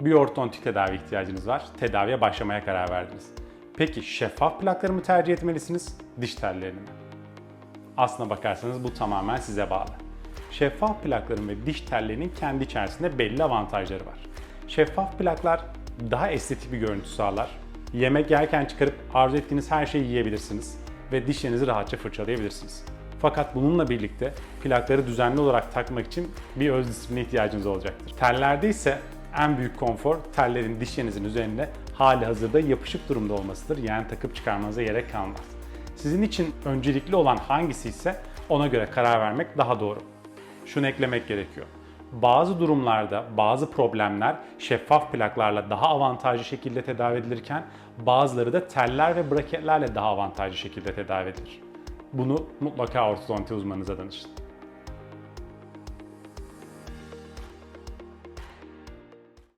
Bir ortodontik tedavi ihtiyacınız var. Tedaviye başlamaya karar verdiniz. Peki şeffaf plakları mı tercih etmelisiniz, diş tellerini mi? Aslına bakarsanız bu tamamen size bağlı. Şeffaf plakların ve diş tellerinin kendi içerisinde belli avantajları var. Şeffaf plaklar daha estetik bir görüntü sağlar. Yemek yerken çıkarıp arzu ettiğiniz her şeyi yiyebilirsiniz ve dişlerinizi rahatça fırçalayabilirsiniz. Fakat bununla birlikte plakları düzenli olarak takmak için bir öz disipline ihtiyacınız olacaktır. Tellerde ise en büyük konfor tellerin dişlerinizin üzerinde hali hazırda yapışık durumda olmasıdır. Yani takıp çıkarmanıza gerek kalmaz. Sizin için öncelikli olan hangisi ise ona göre karar vermek daha doğru. Şunu eklemek gerekiyor. Bazı durumlarda bazı problemler şeffaf plaklarla daha avantajlı şekilde tedavi edilirken bazıları da teller ve braketlerle daha avantajlı şekilde tedavi edilir. Bunu mutlaka ortodonti uzmanınıza danışın.